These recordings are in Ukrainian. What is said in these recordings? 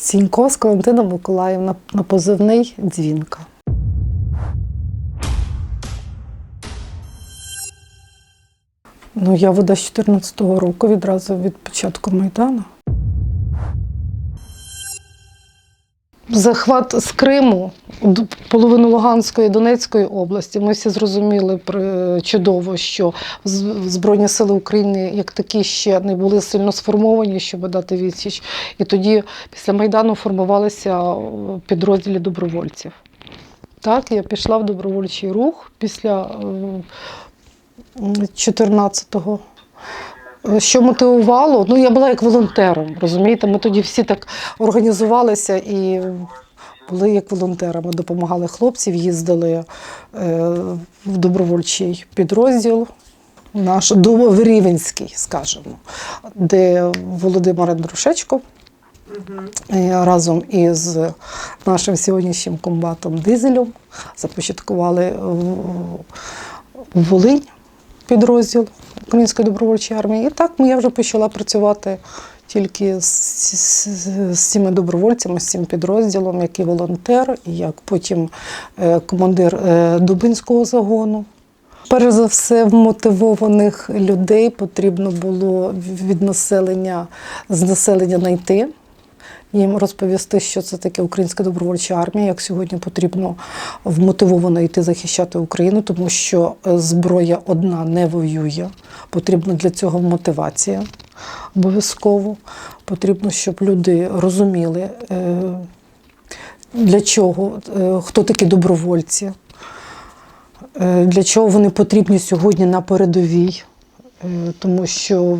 Сіньковська Валентина Миколаївна на позивний дзвінка. Ну, я вода з 14-го року відразу від початку Майдану. Захват з Криму, половину Луганської Донецької області. Ми всі зрозуміли чудово, що Збройні сили України як такі ще не були сильно сформовані, щоб дати відсіч. І тоді, після Майдану, формувалися е, підрозділі добровольців. Так, я пішла в добровольчий рух після е, 14-го. Що мотивувало? Ну, я була як волонтером, розумієте? Ми тоді всі так організувалися і були як волонтерами, допомагали хлопців, їздили е, в добровольчий підрозділ. Наш в Рівенський, скажімо, де Володимир Андрушечко е, разом із нашим сьогоднішнім комбатом Дизелем започаткували в Волинь підрозділ Української добровольчої армії. І так я вже почала працювати тільки з, з, з цими добровольцями, з цим підрозділом, як і волонтер, і як потім е, командир е, Дубинського загону. Перш за все, вмотивованих людей потрібно було від населення з населення знайти. Їм розповісти, що це таке українська добровольча армія, як сьогодні потрібно вмотивовано йти захищати Україну, тому що е, зброя одна не воює. Потрібна для цього мотивація обов'язково. Потрібно, щоб люди розуміли, е, для чого, е, хто такі добровольці, для чого вони потрібні сьогодні на передовій. Тому що,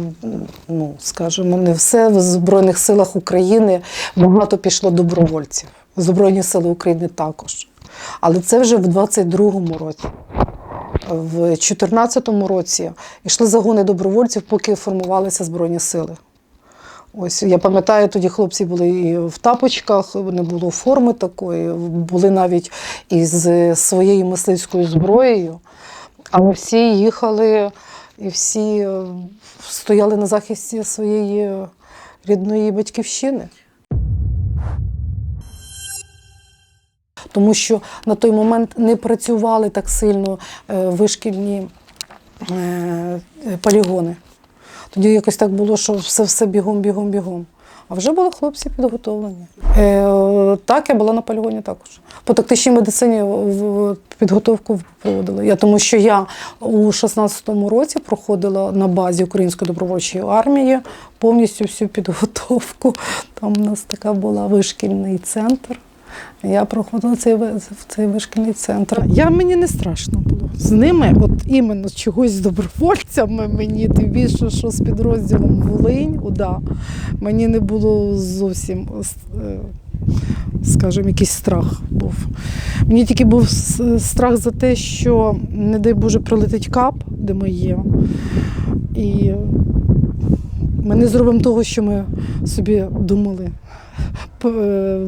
ну скажімо, не все в Збройних силах України багато пішло добровольців. Збройні сили України також. Але це вже в 22-му році. В 2014 році йшли загони добровольців, поки формувалися Збройні сили. Ось я пам'ятаю, тоді хлопці були і в тапочках, не було форми такої, були навіть із своєю мисливською зброєю, але всі їхали і всі е, стояли на захисті своєї рідної батьківщини. Тому що на той момент не працювали так сильно е, вишкільні е, полігони. Тоді якось так було, що все все бігом, бігом, бігом. А вже були хлопці підготовлені. Е, так, я була на полігоні також. По тактичній медицині в- підготовку проводила. Я, тому що я у 16-му році проходила на базі Української добровольчої армії повністю всю підготовку. Там у нас така була вишкільний центр. Я проходила цей, цей вишкільний центр. Я мені не страшно. З ними, от іменно чогось з добровольцями, мені тим більше, що з підрозділом Волинь, уда, мені не було зовсім, е, скажімо, якийсь страх був. Мені тільки був страх за те, що, не дай Боже, прилетить кап, де ми є. І ми не зробимо того, що ми собі думали е,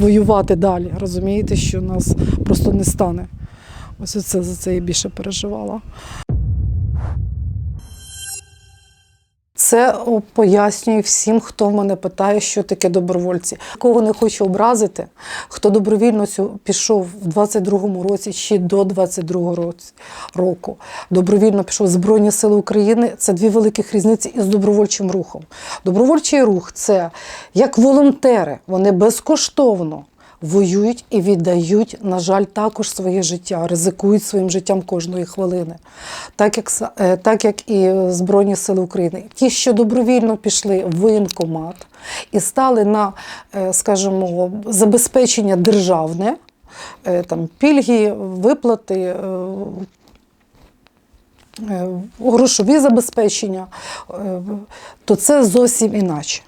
воювати далі. Розумієте, що нас просто не стане. Ось це за це я більше переживала. Це пояснюю всім, хто мене питає, що таке добровольці. Кого не хочу образити, хто добровільно пішов в 22-му році чи до 22-го року. Добровільно пішов в Збройні Сили України. Це дві великих різниці із добровольчим рухом. Добровольчий рух це як волонтери, вони безкоштовно воюють і віддають, на жаль, також своє життя, ризикують своїм життям кожної хвилини. Так як, е, так як і Збройні Сили України. Ті, що добровільно пішли в воєнкомат і стали на, е, скажімо, забезпечення державне, е, там, пільги, виплати. е, е, Грошові забезпечення, е, то це зовсім іначе.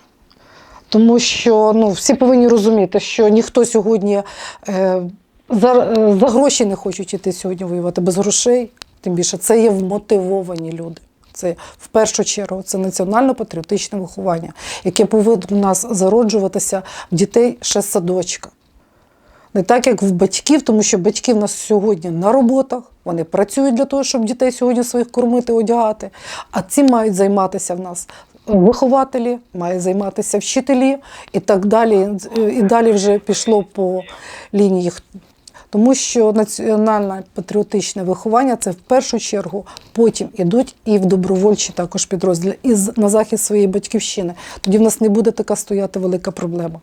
Тому що ну, всі повинні розуміти, що ніхто сьогодні е, за, е, за гроші не хочуть іти сьогодні воювати без грошей. Тим більше це є вмотивовані люди. Це в першу чергу це національно-патріотичне виховання, яке повинно у нас зароджуватися в дітей ще з садочка. Не так, як в батьків, тому що батьки в нас сьогодні на роботах, вони працюють для того, щоб дітей сьогодні своїх кормити, одягати. А ці мають займатися в нас вихователі, має займатися вчителі і так далі. І далі вже пішло по лінії. Тому що національне патріотичне виховання це в першу чергу потім ідуть і в добровольчі також підрозділи, і на захист своєї батьківщини. Тоді в нас не буде така стояти велика проблема.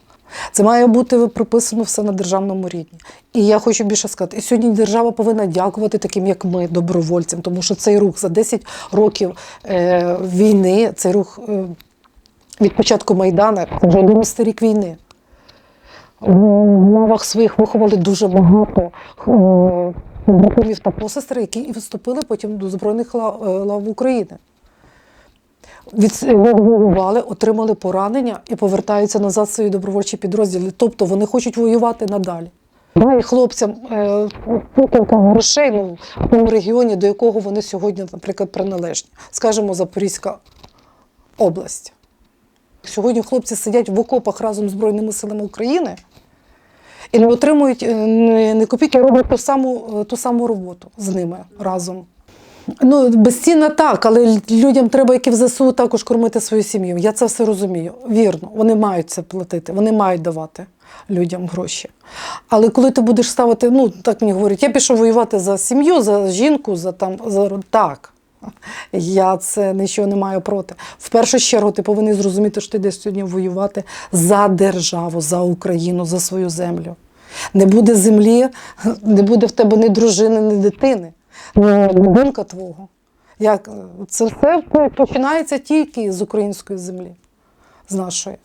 Це має бути прописано все на державному рівні. І я хочу більше сказати, і сьогодні держава повинна дякувати таким, як ми, добровольцям, тому що цей рух за 10 років е, війни, цей рух е, від початку Майдану, це вже 11 рік війни. В лавах своїх виховали дуже багато е, братів та посестри, які і вступили потім до Збройних лав, е, лав України. Від- Воювали, отримали поранення і повертаються назад в свої добровольчі підрозділи. Тобто вони хочуть воювати надалі. Да, і хлопцям е, кілька грошей ну, в тому регіоні, до якого вони сьогодні, наприклад, приналежні. Скажімо, Запорізька область. Сьогодні хлопці сидять в окопах разом з Збройними силами України і не отримують е, не, не копійки, роблять ту саму, е, ту саму роботу з ними разом. Ну, безцінно так, але людям треба, які в ЗСУ, також кормити свою сім'ю. Я це все розумію. Вірно, вони мають це платити, вони мають давати людям гроші. Але коли ти будеш ставити, ну так мені говорять, я пішов воювати за сім'ю, за жінку, за там за так. Я це нічого не маю проти. В першу чергу ти повинен зрозуміти, що ти йдеш сьогодні воювати за державу, за Україну, за свою землю. Не буде землі, не буде в тебе ні дружини, ні дитини, будинка твого. Як, це все починається тільки з української землі, з нашої.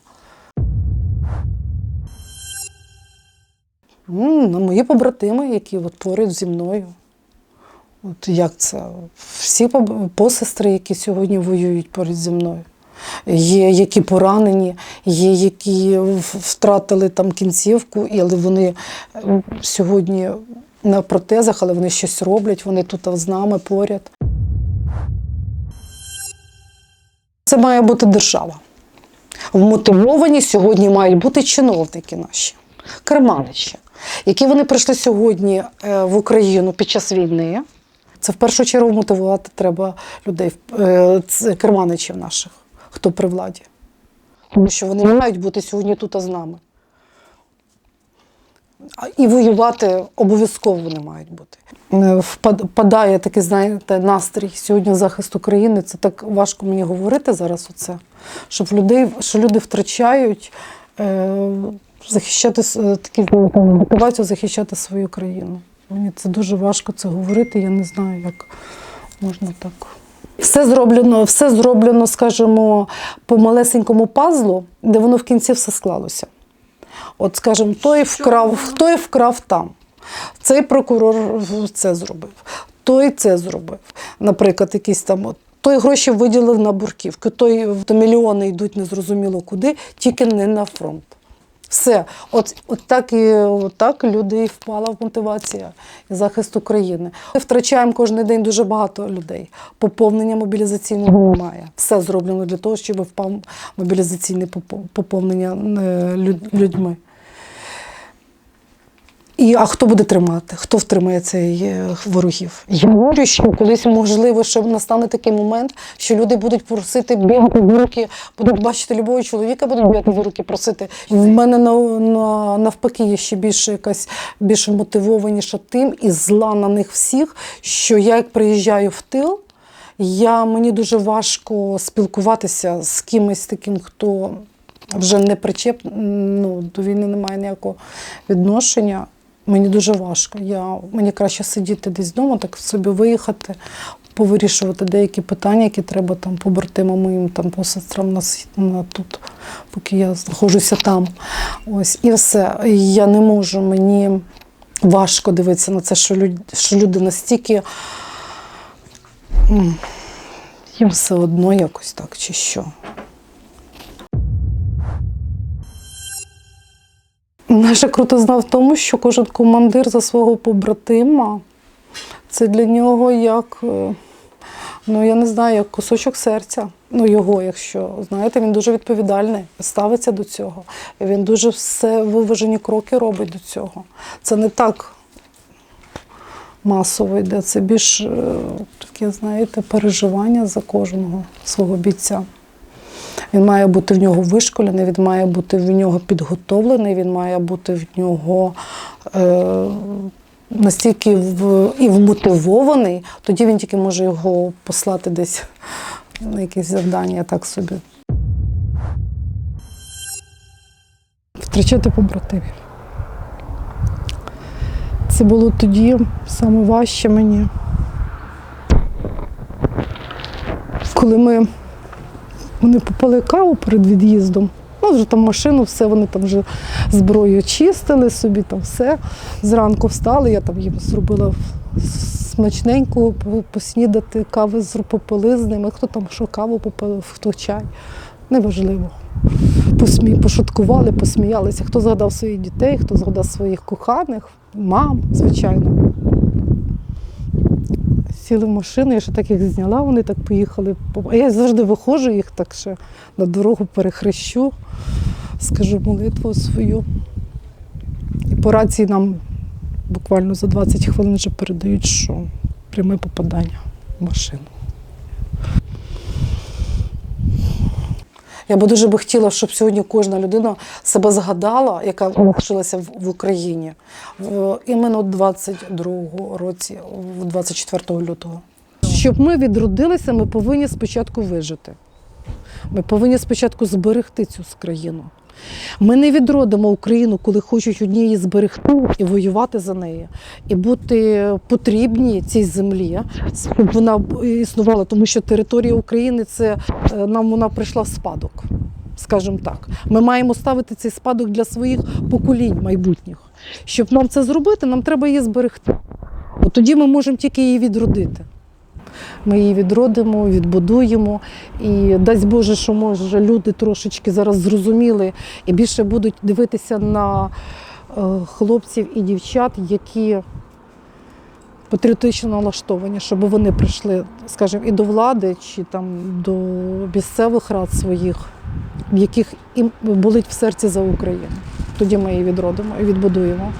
Ну, мої побратими, які от поруч зі мною. От як це? Всі посестри, які сьогодні воюють поруч зі мною. Є які поранені, є які втратили там кінцівку, але вони е, сьогодні на протезах, але вони щось роблять, вони тут з нами поряд. Це має бути держава. Вмотивовані сьогодні мають бути чиновники наші, керманичі, які вони прийшли сьогодні е, в Україну під час війни. Це в першу чергу мотивувати треба людей, е, керманичів наших, хто при владі. Тому що вони не мають бути сьогодні тут з нами. І воювати обов'язково вони мають бути. Впадає такий, знаєте, настрій сьогодні захист України. Це так важко мені говорити зараз. Оце, щоб людей, що люди втрачають е, захищати е, такі мотивацію захищати свою країну. Мені це дуже важко це говорити. Я не знаю, як можна так. Все зроблено, все зроблено, скажімо, по малесенькому пазлу, де воно в кінці все склалося. От, скажімо, той вкрав, той вкрав там. Цей прокурор це зробив, той це зробив. Наприклад, якийсь там. от, Той гроші виділив на бурківки, той то мільйони йдуть незрозуміло куди, тільки не на фронт. Все, от, от так і от так люди і впала в мотивація і захист України. Ми втрачаємо кожен день дуже багато людей. Поповнення мобілізаційного немає. Все зроблено для того, щоб впав мобілізаційне поповнення е, людьми. І а хто буде тримати? Хто втримає цей е, ворогів? Я вірю, що колись можливо, що настане такий момент, що люди будуть просити бігати в руки, будуть бачити любого чоловіка, будуть бігати в руки, просити. В мене на, на, навпаки є ще більше якась більш мотивованіша тим і зла на них всіх, що я як приїжджаю в тил. Я, мені дуже важко спілкуватися з кимось таким, хто вже не причеп, ну, до війни не має ніякого відношення. Мені дуже важко. Я, мені краще сидіти десь вдома, так собі виїхати, повирішувати деякі питання, які треба там побратимам моїм, там по сестрам на, с- на тут, поки я знаходжуся там. Ось і все. Я не можу, мені важко дивитися на це, що люди, що люди настільки. Їм все одно якось так, чи що. Наша крутизна в тому, що кожен командир за свого побратима це для нього як, е, ну я не знаю, як кусочок серця. Ну, його, якщо знаєте, він дуже відповідальний, ставиться до цього. Він дуже все виважені кроки робить до цього. Це не так масово йде, це більш е, таке, знаєте, переживання за кожного свого бійця. Він має бути в нього вишколений, він має бути в нього підготовлений, він має бути в нього е, настільки в, і вмотивований, тоді він тільки може його послати десь на якісь завдання, так собі. Втрачати побратимів. Це було тоді саме важче мені. Коли ми вони попали каву перед від'їздом. Ну, вже там машину, все, вони там вже зброю чистили собі, там все. Зранку встали, я там їм зробила смачненько поснідати, кави попили з ними. Хто там що каву попив, хто чай. Неважливо. Посмі, пошуткували, посміялися. Хто згадав своїх дітей, хто згадав своїх коханих, мам, звичайно. Сіли в машину, я ще так їх зняла, вони так поїхали. А я завжди виходжу їх так ще на дорогу перехрещу, скажу молитву свою. І по рації нам буквально за 20 хвилин вже передають, що пряме попадання в машину. Я би дуже би хотіла, щоб сьогодні кожна людина себе згадала, яка лишилася в, в Україні в іменно 22-го році, 24 лютого. Щоб ми відродилися, ми повинні спочатку вижити. Ми повинні спочатку зберегти цю країну. Ми не відродимо Україну, коли хочуть одні її зберегти і воювати за неї, і бути потрібні цій землі, щоб вона існувала, тому що територія України це е, нам вона прийшла в спадок, скажімо так. Ми маємо ставити цей спадок для своїх поколінь майбутніх. Щоб нам це зробити, нам треба її зберегти. От тоді ми можемо тільки її відродити. Ми її відродимо, відбудуємо. І дасть Боже, що може люди трошечки зараз зрозуміли і більше будуть дивитися на е, хлопців і дівчат, які патріотично налаштовані, щоб вони прийшли, скажімо, і до влади, чи там до місцевих рад своїх, в яких їм болить в серці за Україну. Тоді ми її відродимо і відбудуємо.